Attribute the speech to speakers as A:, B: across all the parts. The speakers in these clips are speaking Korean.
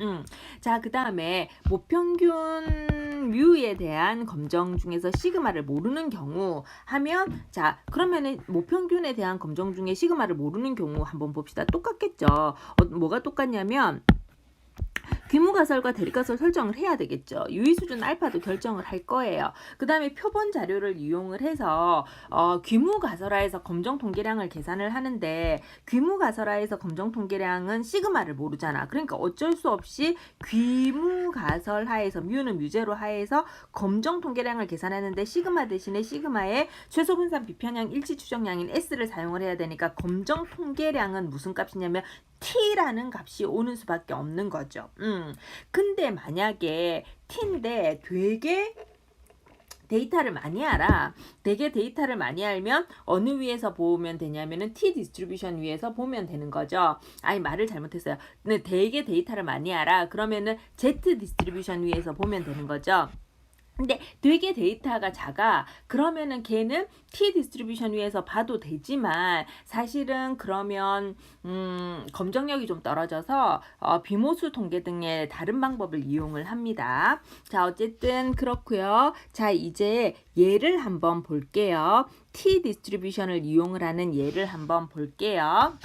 A: 음. 자, 그 다음에 모평균 뮤에 대한 검정 중에서 시그마를 모르는 경우 하면 자, 그러면은 모평균에 대한 검정 중에 시그마를 모르는 경우 한번 봅시다. 똑같겠죠. 어, 뭐가 똑같냐면 귀무가설과 대립가설 설정을 해야 되겠죠. 유의수준 알파도 결정을 할 거예요. 그 다음에 표본 자료를 이용을 해서 어, 귀무가설화에서 검정 통계량을 계산을 하는데 귀무가설화에서 검정 통계량은 시그마를 모르잖아. 그러니까 어쩔 수 없이 귀무가설하에서 뮤는 뮤제로 하에서 검정 통계량을 계산하는데 시그마 대신에 시그마의 최소 분산 비편량 일치 추정량인 S를 사용을 해야 되니까 검정 통계량은 무슨 값이냐면 T라는 값이 오는 수밖에 없는 거죠. 음. 근데 만약에 T인데 되게 데이터를 많이 알아. 되게 데이터를 많이 알면 어느 위에서 보면 되냐면은 T 디스트리뷰션 위에서 보면 되는 거죠. 아니 말을 잘못했어요. 근데 되게 데이터를 많이 알아. 그러면은 Z 디스트리뷰션 위에서 보면 되는 거죠. 근데 되게 데이터가 작아. 그러면은 걔는 T 디스트리뷰션 위에서 봐도 되지만 사실은 그러면 음, 검정력이 좀 떨어져서 어, 비모수 통계 등의 다른 방법을 이용을 합니다. 자, 어쨌든 그렇고요. 자, 이제 예를 한번 볼게요. T 디스트리뷰션을 이용을 하는 예를 한번 볼게요.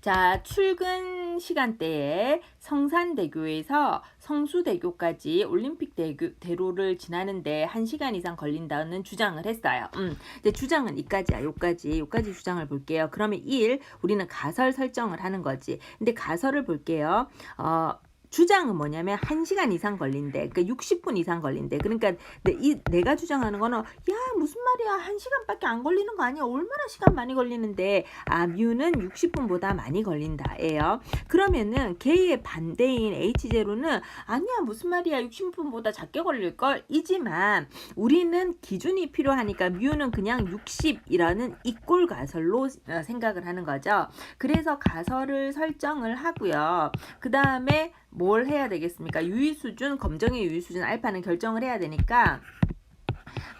A: 자, 출근 시간대에 성산대교에서 성수대교까지 올림픽 대교, 대로를 지나는데 1시간 이상 걸린다는 주장을 했어요. 음, 근데 주장은 이까지야, 요까지, 요까지 주장을 볼게요. 그러면 1, 우리는 가설 설정을 하는 거지. 근데 가설을 볼게요. 어, 주장은 뭐냐면 1시간 이상 걸린대. 그러니까 60분 이상 걸린대. 그러니까 내, 이, 내가 주장하는 거는 야 무슨 말이야 1시간밖에 안 걸리는 거 아니야. 얼마나 시간 많이 걸리는데 아 뮤는 60분보다 많이 걸린다 예요. 그러면은 K의 반대인 H0는 아니야 무슨 말이야 60분보다 작게 걸릴걸 이지만 우리는 기준이 필요하니까 뮤는 그냥 60이라는 이꼴 가설로 어, 생각을 하는 거죠. 그래서 가설을 설정을 하고요. 그 다음에 뭘 해야 되겠습니까? 유의 수준, 검정의 유의 수준 알파는 결정을 해야 되니까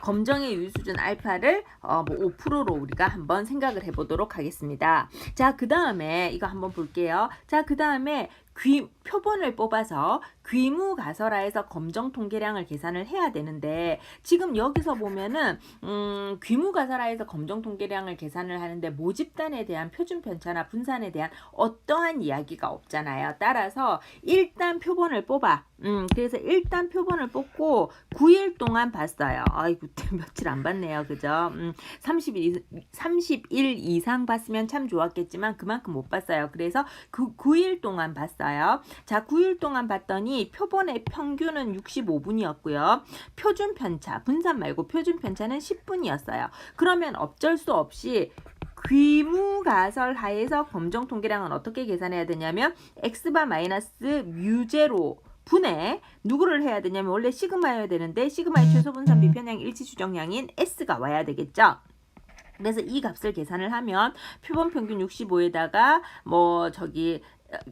A: 검정의 유의 수준 알파를 어, 뭐 5%로 우리가 한번 생각을 해보도록 하겠습니다. 자, 그 다음에 이거 한번 볼게요. 자, 그 다음에 귀 표본을 뽑아서 귀무 가설화해서 검정 통계량을 계산을 해야 되는데 지금 여기서 보면은 음, 귀무 가설화해서 검정 통계량을 계산을 하는데 모집단에 대한 표준 편차나 분산에 대한 어떠한 이야기가 없잖아요. 따라서 일단 표본을 뽑아. 음, 그래서 일단 표본을 뽑고 9일 동안 봤어요. 아이고 며칠 안 봤네요. 그죠? 음, 30일 30일 이상 봤으면 참 좋았겠지만 그만큼 못 봤어요. 그래서 그 9일 동안 봤어요. 자, 9일 동안 봤더니 표본의 평균은 65분이었고요. 표준 편차, 분산 말고 표준 편차는 10분이었어요. 그러면 어쩔 수 없이 귀무가설 하에서 검정 통계량은 어떻게 계산해야 되냐면 x바 마이너스 뮤제로 분해 누구를 해야 되냐면 원래 시그마여야 되는데 시그마의 최소 분산 비편량 일치 추정량인 s가 와야 되겠죠. 그래서 이 값을 계산을 하면 표본 평균 65에다가 뭐 저기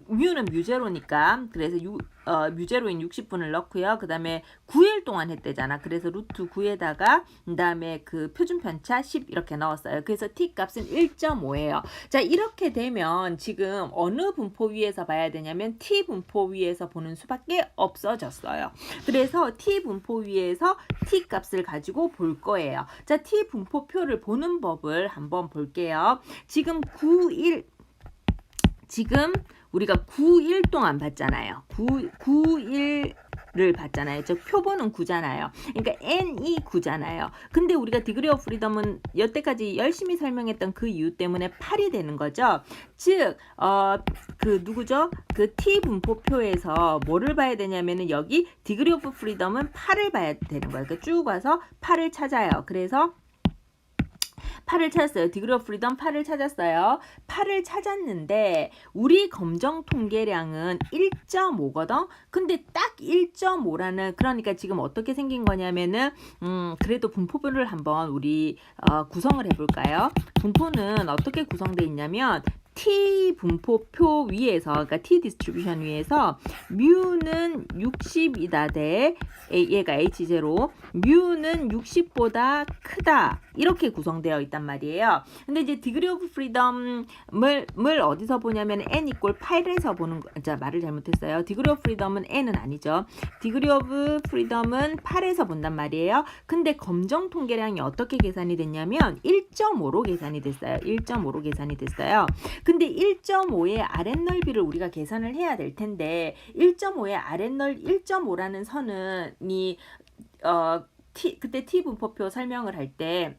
A: 뮤는 뮤제로니까 그래서 유, 어, 뮤제로인 60분을 넣고요. 그 다음에 9일 동안 했대잖아. 그래서 루트 9에다가 그 다음에 그 표준 편차 10 이렇게 넣었어요. 그래서 t 값은 1.5예요. 자 이렇게 되면 지금 어느 분포 위에서 봐야 되냐면 t 분포 위에서 보는 수밖에 없어졌어요. 그래서 t 분포 위에서 t 값을 가지고 볼 거예요. 자 t 분포표를 보는 법을 한번 볼게요. 지금 9일 지금 우리가 9일 동안 봤잖아요. 9, 9일을 봤잖아요. 즉 표본은 9잖아요. 그러니까 n이 9잖아요. 근데 우리가 디그리 오브 프리덤은 여태까지 열심히 설명했던 그 이유 때문에 8이 되는 거죠. 즉, 어, 그 누구죠? 그 t 분포표에서 뭐를 봐야 되냐면은 여기 디그리 오브 프리덤은 8을 봐야 되는 거예요. 그러니까 쭉 와서 8을 찾아요. 그래서 8을 찾았어요. 디그리 오브 프리덤 8을 찾았어요. 8을 찾았는데 우리 검정 통계량은 1.5거든. 근데 딱 1.5라는 그러니까 지금 어떻게 생긴 거냐면은 음 그래도 분포를 한번 우리 어, 구성을 해볼까요? 분포는 어떻게 구성되어 있냐면 T 분포표 위에서 그러니까 T 디스트리뷰션 위에서 뮤는 60이다 대 얘가 H0 뮤는 60보다 크다 이렇게 구성되어 있단 말이에요. 근데 이제 degree of freedom을 을 어디서 보냐면 n 이꼴 8에서 보는 거, 자 말을 잘못했어요. degree of freedom은 n은 아니죠. degree of freedom은 8에서 본단 말이에요. 근데 검정 통계량이 어떻게 계산이 됐냐면 1.5로 계산이 됐어요. 1.5로 계산이 됐어요. 근데 1.5의 아랫넓이를 우리가 계산을 해야 될 텐데 1.5의 아랫넓 1.5라는 선은 이 어 T 그때 T 분포표 설명을 할때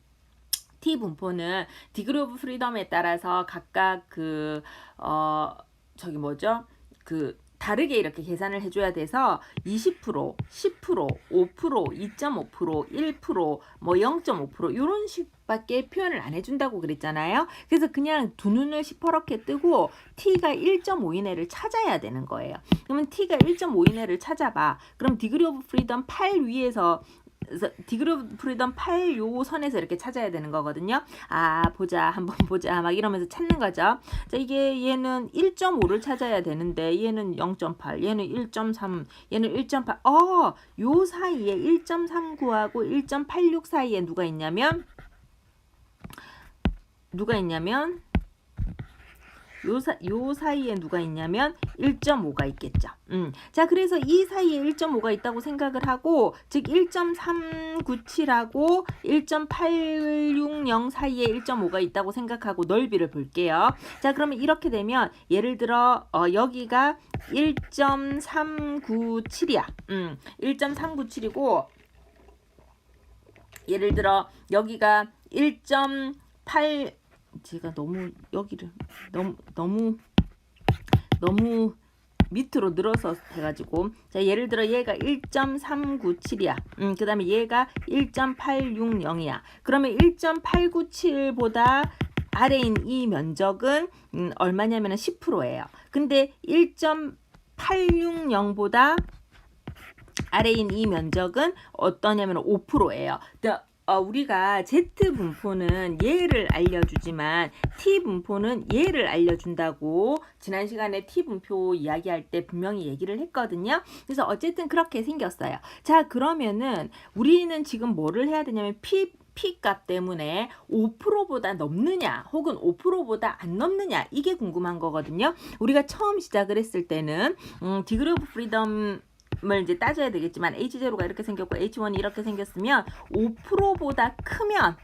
A: T 분포는 디그리 오브 프리덤에 따라서 각각 그 어 저기 뭐죠? 그 다르게 이렇게 계산을 해줘야 돼서 20%, 10%, 5%, 2.5%, 1%, 뭐 0.5% 이런 식밖에 표현을 안 해준다고 그랬잖아요. 그래서 그냥 두 눈을 시퍼렇게 뜨고 t가 1.5 이내를 찾아야 되는 거예요. 그러면 t가 1.5 이내를 찾아봐. 그럼 디그리 오브 프리덤 8 위에서 디그리 오브 프리덤 8 요 선에서 이렇게 찾아야 되는 거거든요. 아 보자 한번 보자 막 이러면서 찾는 거죠. 자 이게 얘는 1.5를 찾아야 되는데 얘는 0.8 얘는 1.3 얘는 1.8 어, 요 사이에 1.39하고 1.86 사이에 누가 있냐면 누가 있냐면 요, 사이에 누가 있냐면 1.5가 있겠죠. 음. 자, 그래서 이 사이에 1.5가 있다고 생각을 하고, 즉 1.397하고 1.860 사이에 1.5가 있다고 생각하고 넓이를 볼게요. 자, 그러면 이렇게 되면 예를 들어 어, 여기가 1.397이야. 음, 1.397이고 예를 들어 여기가 1.8 제가 너무 여기를 너무 너무 너무 밑으로 늘어서 해가지고. 자 예를 들어 얘가 1.397이야. 음 그 다음에 얘가 1.860이야. 그러면 1.897보다 아래인 이 면적은 음, 얼마냐면 10%예요. 근데 1.860보다 아래인 이 면적은 어떠냐면 5%예요. 어, 우리가 Z 분포는 얘를 알려주지만 T 분포는 얘를 알려준다고 지난 시간에 T 분포 이야기할 때 분명히 얘기를 했거든요. 그래서 어쨌든 그렇게 생겼어요. 자 그러면은 우리는 지금 뭐를 해야 되냐면 P P 값 때문에 5%보다 넘느냐 혹은 5%보다 안 넘느냐 이게 궁금한 거거든요. 우리가 처음 시작을 했을 때는 음, 디그리 오브 프리덤 을 이제 따져야 되겠지만 H0가 이렇게 생겼고 H1이 이렇게 생겼으면 5%보다 크면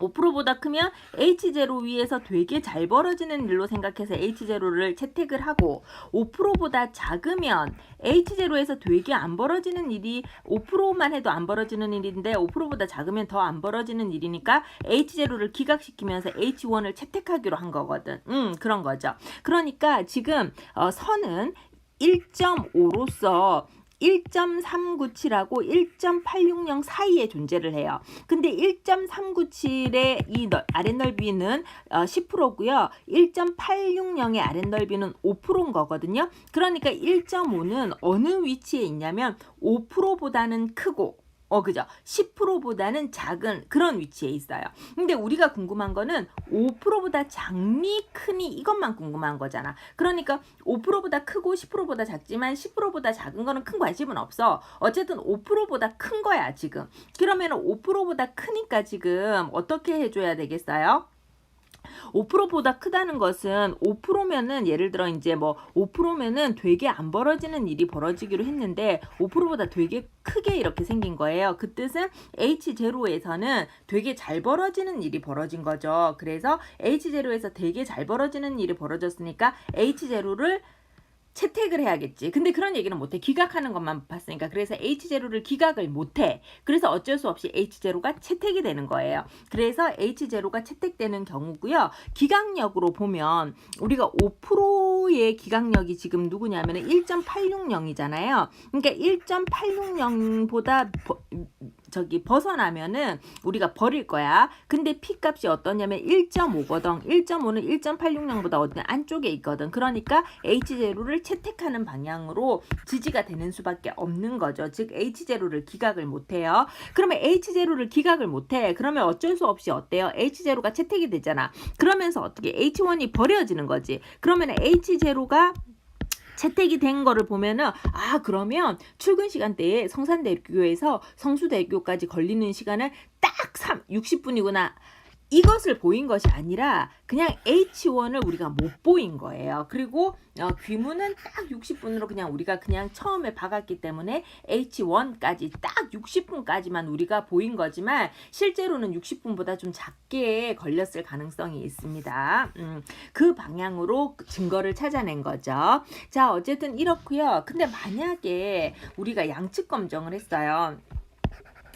A: 5%보다 크면 H0 위에서 되게 잘 벌어지는 일로 생각해서 H0를 채택을 하고 5%보다 작으면 H0에서 되게 안 벌어지는 일이 5%만 해도 안 벌어지는 일인데 5%보다 작으면 더 안 벌어지는 일이니까 H0를 기각시키면서 H1을 채택하기로 한 거거든. 음, 그런 거죠. 그러니까 지금 어, 선은 1.5로서 1.397하고 1.860 사이에 존재를 해요. 근데 1.397의 이 아랫넓이는 10%고요. 1.860의 아랫넓이는 5%인 거거든요. 그러니까 1.5는 어느 위치에 있냐면 5%보다는 크고 어, 그죠? 10%보다는 작은 그런 위치에 있어요. 근데 우리가 궁금한 거는 5%보다 작니, 크니 이것만 궁금한 거잖아. 그러니까 5%보다 크고 10%보다 작지만 10%보다 작은 거는 큰 관심은 없어. 어쨌든 5%보다 큰 거야, 지금. 그러면 5%보다 크니까 지금 어떻게 해줘야 되겠어요? 5%보다 크다는 것은 5%면은 예를 들어 이제 뭐 5%면은 되게 안 벌어지는 일이 벌어지기로 했는데 5%보다 되게 크게 이렇게 생긴 거예요. 그 뜻은 H0에서는 되게 잘 벌어지는 일이 벌어진 거죠. 그래서 H0에서 되게 잘 벌어지는 일이 벌어졌으니까 H0를 채택을 해야겠지. 근데 그런 얘기는 못해. 기각하는 것만 봤으니까. 그래서 H0를 기각을 못해. 그래서 어쩔 수 없이 H0가 채택이 되는 거예요. 그래서 H0가 채택되는 경우고요. 기각력으로 보면 우리가 5%의 기각력이 지금 누구냐면 1.860이잖아요. 그러니까 1.860보다 저기 벗어나면은 우리가 버릴 거야. 근데 P 값이 어떠냐면 1.5거든. 1.5는 1.860보다 어디 안쪽에 있거든. 그러니까 H0를 채택하는 방향으로 지지가 되는 수밖에 없는 거죠. 즉 H0를 기각을 못 해요. 그러면 H0를 기각을 못 해. 그러면 어쩔 수 없이 어때요? H0가 채택이 되잖아. 그러면서 어떻게 H1이 버려지는 거지. 그러면 H0가 채택이 된 거를 보면은 아 그러면 출근 시간대에 성산대교에서 성수대교까지 걸리는 시간을 딱딱 3, 60분이구나. 이것을 보인 것이 아니라 그냥 H1을 우리가 못 보인 거예요. 그리고 어, 귀문은 딱 60분으로 그냥 우리가 그냥 처음에 박았기 때문에 H1까지 딱 60분까지만 우리가 보인 거지만 실제로는 60분보다 좀 작게 걸렸을 가능성이 있습니다. 음, 그 방향으로 증거를 찾아낸 거죠. 자, 어쨌든 이렇고요. 근데 만약에 우리가 양측 검정을 했어요.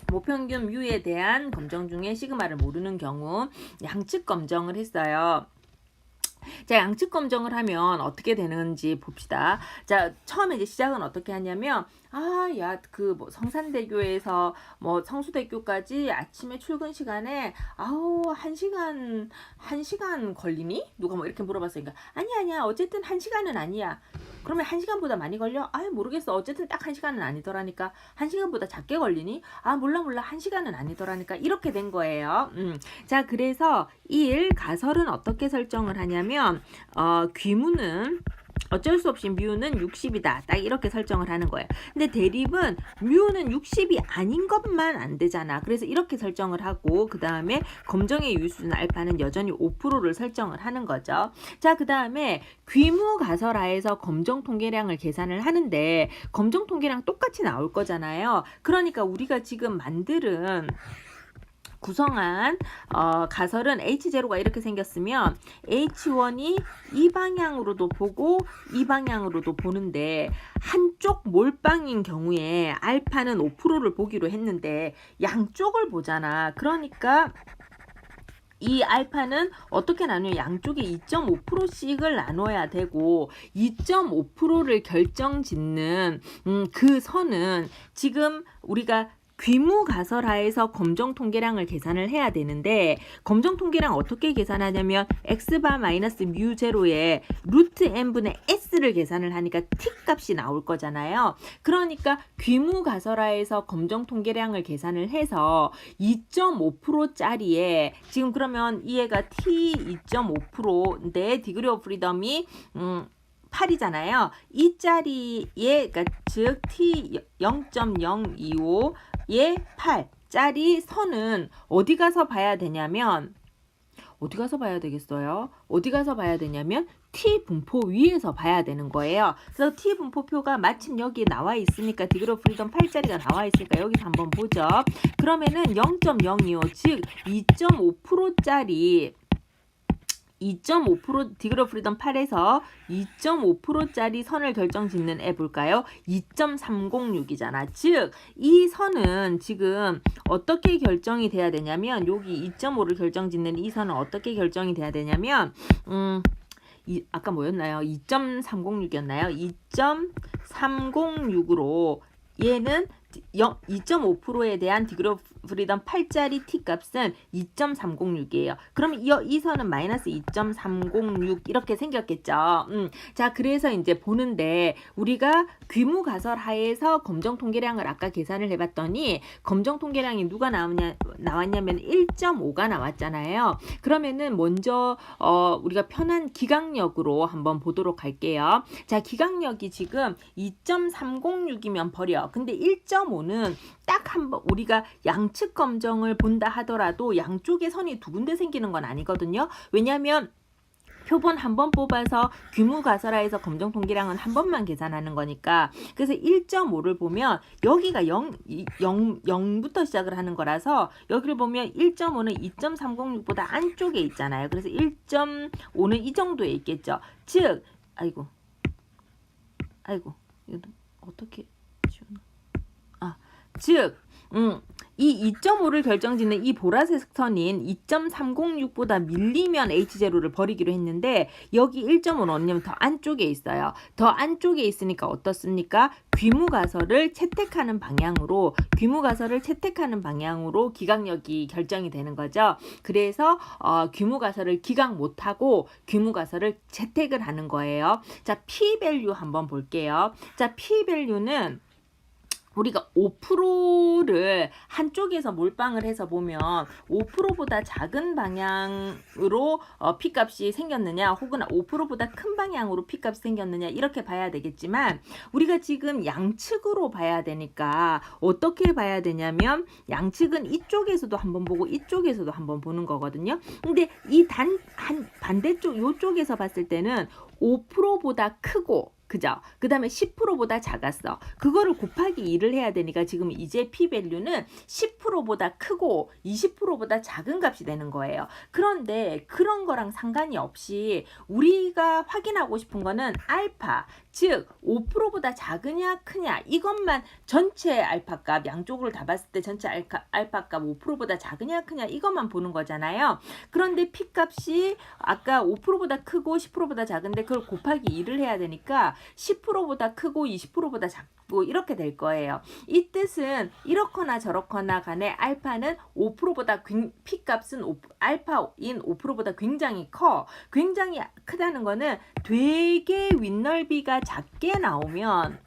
A: 모평균 뮤에 대한 검정 중에 시그마를 모르는 경우 양측 검정을 했어요. 자, 양측 검정을 하면 어떻게 되는지 봅시다. 자, 처음에 이제 시작은 어떻게 하냐면, 아, 야, 그, 뭐, 성산대교에서, 뭐, 성수대교까지 아침에 출근 시간에, 아우, 한 시간, 한 시간 걸리니? 누가 뭐 이렇게 물어봤으니까, 아니야, 아니야, 어쨌든 한 시간은 아니야. 그러면 한 시간보다 많이 걸려? 아유, 모르겠어. 어쨌든 딱 한 시간은 아니더라니까. 한 시간보다 작게 걸리니? 아, 몰라, 몰라. 한 시간은 아니더라니까. 이렇게 된 거예요. 음. 자, 그래서 1 가설은 어떻게 설정을 하냐면, 어, 귀문은 어쩔 수 없이 뮤는 60이다. 딱 이렇게 설정을 하는 거예요. 근데 대립은 뮤는 60이 아닌 것만 안 되잖아. 그래서 이렇게 설정을 하고 그 다음에 검정의 유수는 알파는 여전히 5%를 설정을 하는 거죠. 자, 그 다음에 귀무 가설하에서 검정 통계량을 계산을 하는데 검정 통계량 똑같이 나올 거잖아요. 그러니까 우리가 지금 만들은 구성한 어, 가설은 H0가 이렇게 생겼으면 H1이 이 방향으로도 보고 이 방향으로도 보는데 한쪽 몰빵인 경우에 알파는 5%를 보기로 했는데 양쪽을 보잖아. 그러니까 이 알파는 어떻게 나누요? 양쪽에 2.5%씩을 나눠야 되고 2.5%를 결정 짓는 음, 그 선은 지금 우리가 귀무 가설하에서 검정 통계량을 계산을 해야 되는데 검정 통계량 어떻게 계산하냐면 x바 마이너스 뮤 제로에 루트 n분의 s를 계산을 하니까 t 값이 나올 거잖아요. 그러니까 귀무 가설하에서 검정 통계량을 계산을 해서 2.5%짜리에 지금 그러면 이해가 t 2.5%인데 디그리 오브 프리덤이 음 8이잖아요. 이 자리에 그러니까 즉 t 0.025 예 8짜리 선은 어디 가서 봐야 되냐면 어디 가서 봐야 되겠어요? 어디 가서 봐야 되냐면 T 분포 위에서 봐야 되는 거예요. 그래서 T 분포표가 마침 여기 나와 있으니까 디그로 프리덤 8자리가 나와 있으니까 여기서 한번 보죠. 그러면은 0.025, 즉 2.5%짜리 2.5% 디그로 프리덤 8에서 2.5%짜리 선을 결정 짓는 애 볼까요? 2.306이잖아. 즉, 이 선은 지금 어떻게 결정이 돼야 되냐면, 여기 2.5를 결정 짓는 이 선은 어떻게 결정이 돼야 되냐면, 음, 이, 아까 뭐였나요? 2.306이었나요? 2.306으로 얘는 2.5%에 대한 디그로 프리덤 8짜리 t 값은 2.306이에요. 그럼 이, 이 선은 마이너스 2.306 이렇게 생겼겠죠. 음, 자, 그래서 이제 보는데 우리가 귀무 가설 하에서 검정 통계량을 아까 계산을 해봤더니 검정 통계량이 누가 나오냐 나왔냐면 1.5가 나왔잖아요. 그러면은 먼저 어, 우리가 편한 기강력으로 한번 보도록 할게요. 자, 기강력이 지금 2.306이면 버려. 근데 1.5는 딱 한 번 우리가 양측 검정을 본다 하더라도 양쪽에 선이 두 군데 생기는 건 아니거든요. 왜냐하면 표본 한 번 뽑아서 규모 가설하에서 검정 통계량은 한 번만 계산하는 거니까 그래서 1.5를 보면 여기가 0, 0, 0부터 시작을 하는 거라서 여기를 보면 1.5는 2.306보다 안쪽에 있잖아요. 그래서 1.5는 이 정도에 있겠죠. 즉, 아이고, 아이고, 이거 어떻게 즉, 음, 이 2.5를 결정짓는 이 보라색 선인 2.306보다 밀리면 H0를 버리기로 했는데 여기 1.5는 어디냐면 더 안쪽에 있어요. 더 안쪽에 있으니까 어떻습니까? 귀무가설을 채택하는 방향으로 귀무가설을 채택하는 방향으로 기강력이 결정이 되는 거죠. 그래서 어, 귀무가설을 기강 못하고 귀무가설을 채택을 하는 거예요. 자, P 밸류 한번 볼게요. 자, P 밸류는 우리가 5%를 한쪽에서 몰빵을 해서 보면 5%보다 작은 방향으로 어, P값이 생겼느냐 혹은 5%보다 큰 방향으로 P값이 생겼느냐 이렇게 봐야 되겠지만 우리가 지금 양측으로 봐야 되니까 어떻게 봐야 되냐면 양측은 이쪽에서도 한번 보고 이쪽에서도 한번 보는 거거든요. 근데 이 단 한 반대쪽 요쪽에서 봤을 때는 5%보다 크고 그죠? 그 다음에 10%보다 작았어. 그거를 곱하기 2를 해야 되니까 지금 이제 P밸류는 10%보다 크고 20%보다 작은 값이 되는 거예요. 그런데 그런 거랑 상관이 없이 우리가 확인하고 싶은 거는 알파, 즉 5%보다 작으냐 크냐 이것만 전체 알파 값 양쪽으로 다 봤을 때 전체 알파, 알파 값 5%보다 작으냐 크냐 이것만 보는 거잖아요. 그런데 P 값이 아까 5%보다 크고 10%보다 작은데 그걸 곱하기 2를 해야 되니까 10%보다 크고 20%보다 작고 이렇게 될 거예요. 이 뜻은 이렇거나 저렇거나 간에 알파는 5%보다 P 값은 5, 알파인 5%보다 굉장히 커. 굉장히 크다는 거는 되게 윗넓이가 작게 나오면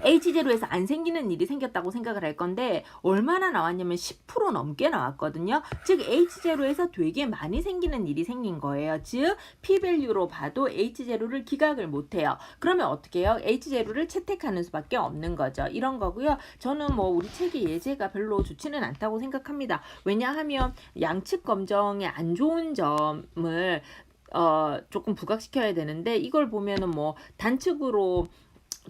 A: H0에서 안 생기는 일이 생겼다고 생각을 할 건데 얼마나 나왔냐면 10% 넘게 나왔거든요. 즉 H0에서 되게 많이 생기는 일이 생긴 거예요. 즉 P-밸류로 봐도 H0를 기각을 못 해요. 그러면 어떻게 해요? H0를 채택하는 수밖에 없는 거죠. 이런 거고요. 저는 뭐 우리 책의 예제가 별로 좋지는 않다고 생각합니다. 왜냐하면 양측 검정의 안 좋은 점을 어, 조금 부각시켜야 되는데 이걸 보면은 뭐 단측으로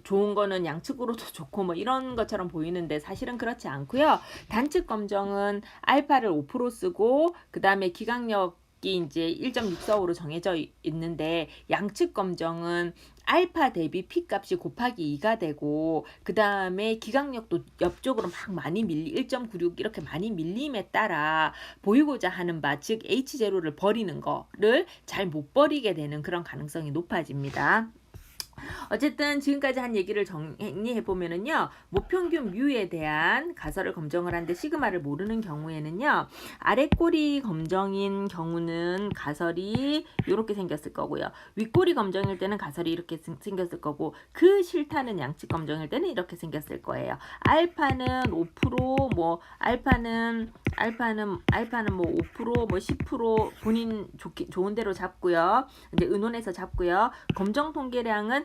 A: 좋은 거는 양측으로도 좋고 뭐 이런 것처럼 보이는데 사실은 그렇지 않고요. 단측 검정은 알파를 5% 쓰고 그 다음에 기강력 이 이제 1.64호로 정해져 있는데 양측 검정은 알파 대비 P 값이 곱하기 2가 되고 그 다음에 기강력도 옆쪽으로 막 많이 밀리 1.96 이렇게 많이 밀림에 따라 보이고자 하는 바 즉 H0를 버리는 거를 잘 못 버리게 되는 그런 가능성이 높아집니다. 어쨌든 지금까지 한 얘기를 정리해 보면은요. 모평균 뮤에 대한 가설을 검정을 하는데 시그마를 모르는 경우에는요. 아래 꼬리 검정인 경우는 가설이 이렇게 생겼을 거고요. 윗꼬리 검정일 때는 가설이 이렇게 생겼을 거고 그 싫다는 양측 검정일 때는 이렇게 생겼을 거예요. 알파는 5%뭐 알파는 알파는 알파는 뭐 5%뭐 10% 본인 좋기, 좋은 대로 잡고요. 이제 의논해서 잡고요. 검정 통계량은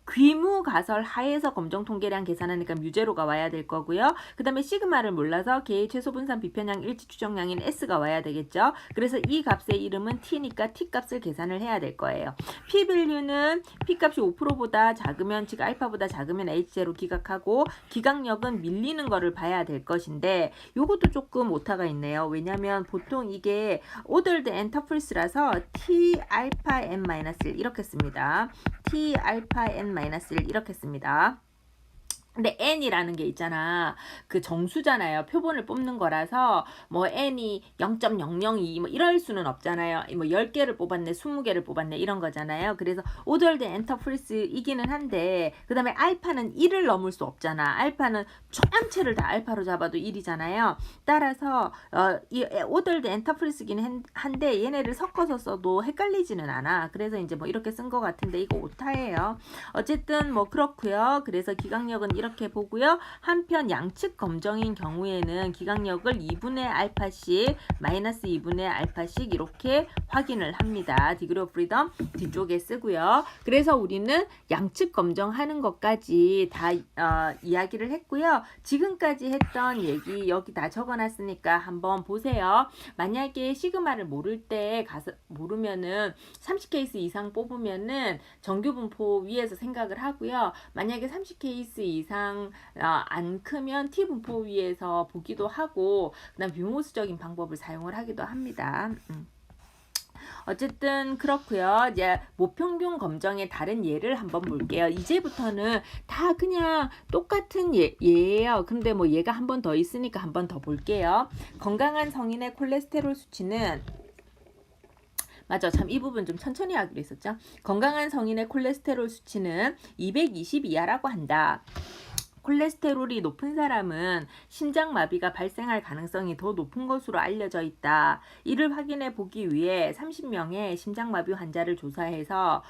A: 귀무 가설 하에서 검정 통계량 계산하니까 뮤제로가 와야 될 거고요. 그 다음에 시그마를 몰라서 개의 최소 분산 비편량 일치 추정량인 S가 와야 되겠죠. 그래서 이 값의 이름은 T니까 T 값을 계산을 해야 될 거예요. P 밸류는 P 값이 5%보다 작으면 즉 알파보다 작으면 H0 기각하고 기각력은 밀리는 거를 봐야 될 것인데 요것도 조금 오타가 있네요. 왜냐면 보통 이게 오더드 앤 터플스라서 T 알파 n-1 이렇게 씁니다. T 알파 n-1 1 이렇게 씁니다. 근데 n이라는 게 있잖아. 그 정수잖아요. 표본을 뽑는 거라서 뭐 n이 0.002 뭐 이럴 수는 없잖아요. 뭐 10개를 뽑았네, 20개를 뽑았네 이런 거잖아요. 그래서 오더드 엔터프리스이기는 한데 그다음에 알파는 1을 넘을 수 없잖아. 알파는 전체를 다 알파로 잡아도 1이잖아요. 따라서 어, 이 오더드 엔터프리스기는 한데 얘네를 섞어서 써도 헷갈리지는 않아. 그래서 이제 뭐 이렇게 쓴 것 같은데 이거 오타예요. 어쨌든 뭐 그렇고요. 그래서 기강력은 이렇게 보고요. 한편 양측 검정인 경우에는 기강력을 2분의 알파씩 마이너스 2분의 알파씩 이렇게 확인을 합니다. 디그리 오브 프리덤 뒤쪽에 쓰고요. 그래서 우리는 양측 검정하는 것까지 다 어, 이야기를 했고요. 지금까지 했던 얘기 여기 다 적어놨으니까 한번 보세요. 만약에 시그마를 모를 때 가서 모르면은 30케이스 이상 뽑으면은 정규 분포 위에서 생각을 하고요. 만약에 30케이스 이상 이상 어, 안 크면 T 분포 위에서 보기도 하고 그다음 뷰모스적인 방법을 사용을 하기도 합니다. 음. 어쨌든 그렇고요. 이제 모평균 검정의 다른 예를 한번 볼게요. 이제부터는 다 그냥 똑같은 예, 예예요. 근데 뭐 얘가 한 번 더 있으니까 한 번 더 볼게요. 건강한 성인의 콜레스테롤 수치는 맞아. 참 이 부분 좀 천천히 하기로 했었죠. 건강한 성인의 콜레스테롤 수치는 220 이하라고 한다. 콜레스테롤이 높은 사람은 심장마비가 발생할 가능성이 더 높은 것으로 알려져 있다. 이를 확인해 보기 위해 30명의 심장마비 환자를 조사해서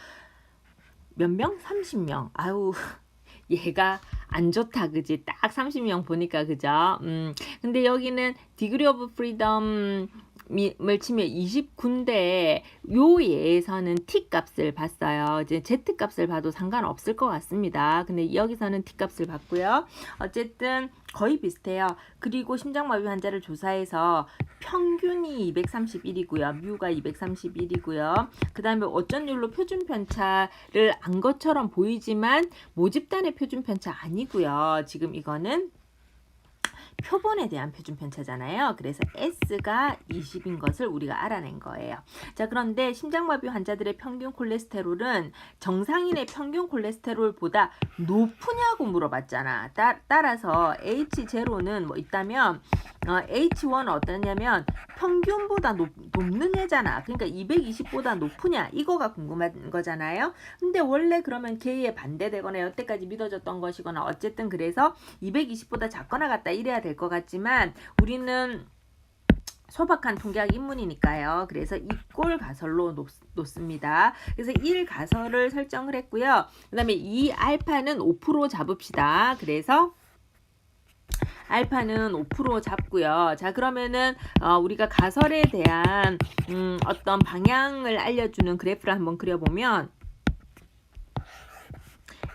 A: 몇 명? 30명. 아우 얘가 안 좋다 그지 딱 30명 보니까 그죠 음 근데 여기는 디그리 오브 프리덤 을 치면 29인데 요 예에서는 T 값을 봤어요. 이제 Z 값을 봐도 상관없을 것 같습니다. 근데 여기서는 T 값을 봤고요. 어쨌든 거의 비슷해요. 그리고 심장마비 환자를 조사해서 평균이 231이고요. 뮤가 231이고요. 그 다음에 어쩐 일로 표준 편차를 안 것처럼 보이지만 모집단의 표준 편차 아니고요. 지금 이거는 표본에 대한 표준 편차잖아요. 그래서 S가 20인 것을 우리가 알아낸 거예요. 자, 그런데 심장마비 환자들의 평균 콜레스테롤은 정상인의 평균 콜레스테롤보다 높으냐고 물어봤잖아. 따, 따라서 H0는 뭐 있다면 어, H1은 어떠냐면 평균보다 높, 높는 애잖아. 그러니까 220보다 높으냐 이거가 궁금한 거잖아요. 근데 원래 그러면 K에 반대되거나 여태까지 믿어졌던 것이거나 어쨌든 그래서 220보다 작거나 같다 이래야 될것 같지만 우리는 소박한 통계학 인문이니까요. 그래서 이꼴 가설로 놓, 놓습니다. 그래서 1 가설을 설정을 했고요. 그 다음에 이 알파는 5% 잡읍시다. 그래서 알파는 5% 잡고요. 자 그러면은 어, 우리가 가설에 대한 음, 어떤 방향을 알려주는 그래프를 한번 그려보면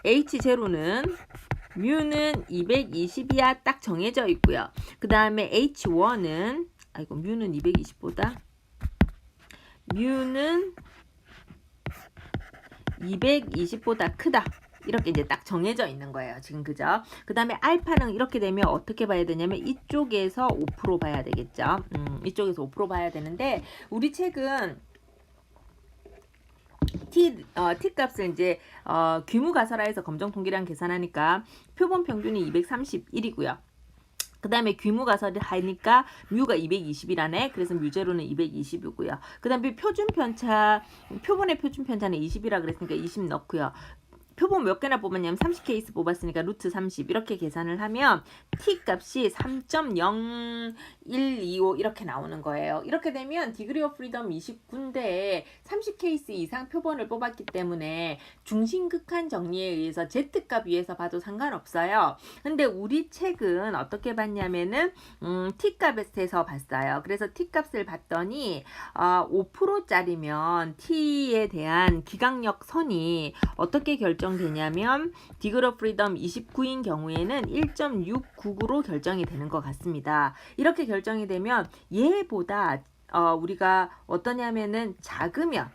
A: H0는 뮤는 220이야 딱 정해져 있고요. 그 다음에 H1은 아이고 뮤는 220보다 뮤는 220보다 크다. 이렇게 이제 딱 정해져 있는 거예요. 지금 그죠? 그 다음에 알파는 이렇게 되면 어떻게 봐야 되냐면 이쪽에서 5% 봐야 되겠죠. 음, 이쪽에서 5% 봐야 되는데 우리 책은 T, 어, T 값을 이제 어, 규모 가설화해서 검정 통계량 계산하니까 표본 평균이 231이고요. 그 다음에 규모 가설을 하니까 뮤가 220이라네. 그래서 뮤제로는 220이고요. 그 다음에 표준 편차, 표본의 표준 편차는 20이라 그랬으니까 20 넣고요. 표본 몇 개나 뽑았냐면 30케이스 뽑았으니까 루트 30 이렇게 계산을 하면 t 값이 3.0125 이렇게 나오는 거예요. 이렇게 되면 디그리 오브 프리덤 29인데 30케이스 이상 표본을 뽑았기 때문에 중심 극한 정리에 의해서 Z값 위에서 봐도 상관없어요. 근데 우리 책은 어떻게 봤냐면은 음, t 값에서 봤어요. 그래서 t 값을 봤더니 어, 5%짜리면 t에 대한 기강력 선이 어떻게 결정 결정되냐면 디그러 프리덤 29인 경우에는 1.699로 결정이 되는 것 같습니다. 이렇게 결정이 되면 얘보다 어, 우리가 어떠냐면은 작으면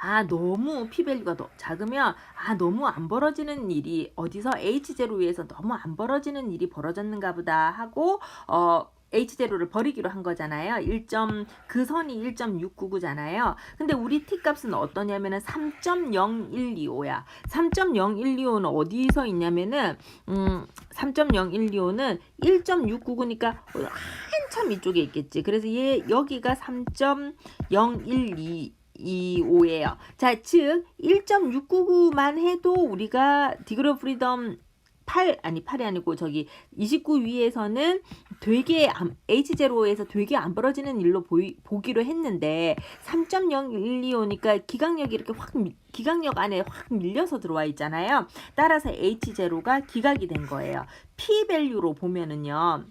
A: 아 너무 피밸류가 작으면 아 너무 안 벌어지는 일이 어디서 H0 위에서 너무 안 벌어지는 일이 벌어졌는가 보다 하고 어 H0를 버리기로 한 거잖아요. 1. 그 선이 1.699잖아요. 근데 우리 T 값은 어떠냐면은 3.0125야. 3.0125는 어디서 있냐면은 음 3.0125는 1.699니까 한참 이쪽에 있겠지. 그래서 얘 여기가 3.012 25예요. 자, 즉 1.699만 해도 우리가 디그로 프리덤 8 아니 8이 아니고 저기 29 위에서는 되게 안, H0에서 되게 안 벌어지는 일로 보이, 보기로 했는데 3.0125니까 기강력이 이렇게 확 기강력 안에 확 밀려서 들어와 있잖아요. 따라서 H0가 기각이 된 거예요. P 밸류로 보면은요.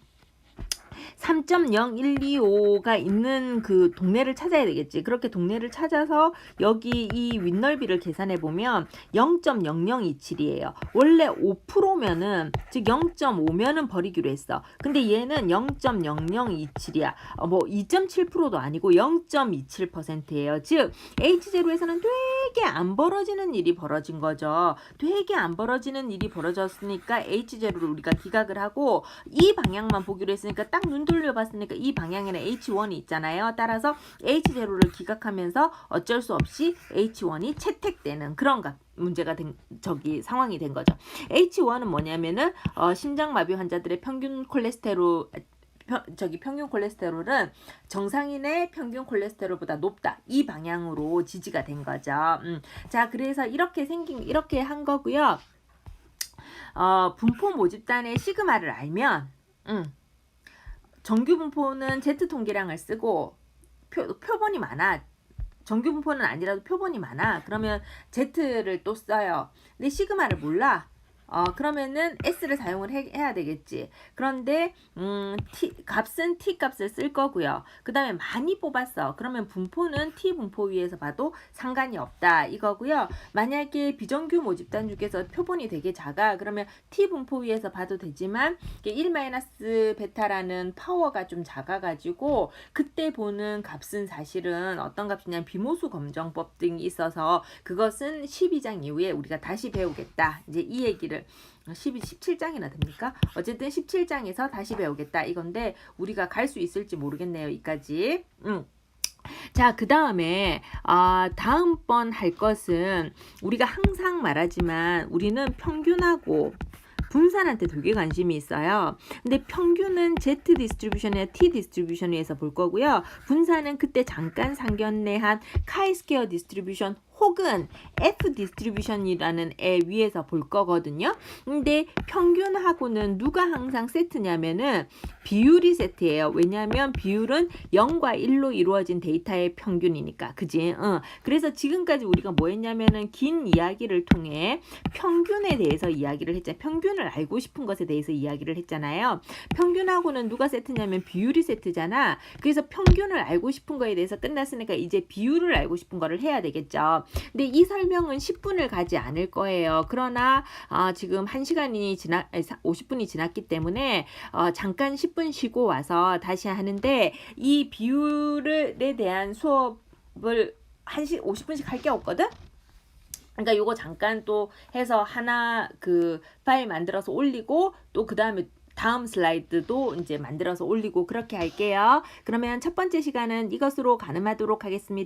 A: 3.0125가 있는 그 동네를 찾아야 되겠지. 그렇게 동네를 찾아서 여기 이 윗넓이를 계산해 보면 0.0027이에요. 원래 5%면은 즉 0.5면은 버리기로 했어. 근데 얘는 0.0027이야. 어, 뭐 2.7%도 아니고 0.27%예요. 즉 H0에서는 되게 안 벌어지는 일이 벌어진 거죠. 되게 안 벌어지는 일이 벌어졌으니까 H0를 우리가 기각을 하고 이 방향만 보기로 했으니까 딱눈 돌려봤으니까 이 방향에는 H1이 있잖아요. 따라서 H0를 기각하면서 어쩔 수 없이 H1이 채택되는 그런 값. 문제가 된 저기 상황이 된 거죠. H1은 뭐냐면은 어, 심장마비 환자들의 평균 콜레스테롤 저기 평균 콜레스테롤은 정상인의 평균 콜레스테롤보다 높다. 이 방향으로 지지가 된 거죠. 음. 자, 그래서 이렇게 생긴 이렇게 한 거고요. 어, 분포 모집단의 시그마를 알면 음. 정규 분포는 Z 통계량을 쓰고 표, 표본이 많아. 정규 분포는 아니라도 표본이 많아. 그러면 Z를 또 써요. 근데 시그마를 몰라. 어 그러면은 S를 사용을 해, 해야 되겠지. 그런데 음 T 값은 T 값을 쓸 거고요. 그 다음에 많이 뽑았어. 그러면 분포는 T 분포 위에서 봐도 상관이 없다 이거고요. 만약에 비정규 모집단 중에서 표본이 되게 작아. 그러면 T 분포 위에서 봐도 되지만 1 마이너스 베타라는 파워가 좀 작아가지고 그때 보는 값은 사실은 어떤 값이냐면 비모수 검정법 등이 있어서 그것은 12장 이후에 우리가 다시 배우겠다. 이제 이 얘기를 12, 17장이나 됩니까? 어쨌든 17장에서 다시 배우겠다 이건데 우리가 갈 수 있을지 모르겠네요. 이까지. 음. 자, 그 다음에, 아, 다음번 할 것은 우리가 항상 말하지만 우리는 평균하고 분산한테 되게 관심이 있어요. 근데 평균은 Z 디스트리뷰션이나 T 디스트리뷰션에서 볼 거고요. 분산은 그때 잠깐 상견례한 카이스케어 디스트리뷰션 혹은 F 디스트리뷰션이라는 애 위에서 볼 거거든요. 근데 평균하고는 누가 항상 세트냐면은 비율이 세트예요. 왜냐하면 비율은 0과 1로 이루어진 데이터의 평균이니까. 그지? 어. 그래서 지금까지 우리가 뭐 했냐면은 긴 이야기를 통해 평균에 대해서 이야기를 했잖아요. 평균을 알고 싶은 것에 대해서 이야기를 했잖아요. 평균하고는 누가 세트냐면 비율이 세트잖아. 그래서 평균을 알고 싶은 거에 대해서 끝났으니까 이제 비율을 알고 싶은 거를 해야 되겠죠. 근데 이 설명은 10분을 가지 않을 거예요. 그러나 어, 지금 1시간이 지나 50분이 지났기 때문에 어, 잠깐 10분 쉬고 와서 다시 하는데 이 비율에 대한 수업을 1시 50분씩 할 게 없거든. 그러니까 요거 잠깐 또 해서 하나 그 파일 만들어서 올리고 또 그 다음에 다음 슬라이드도 이제 만들어서 올리고 그렇게 할게요. 그러면 첫 번째 시간은 이것으로 가늠하도록 하겠습니다.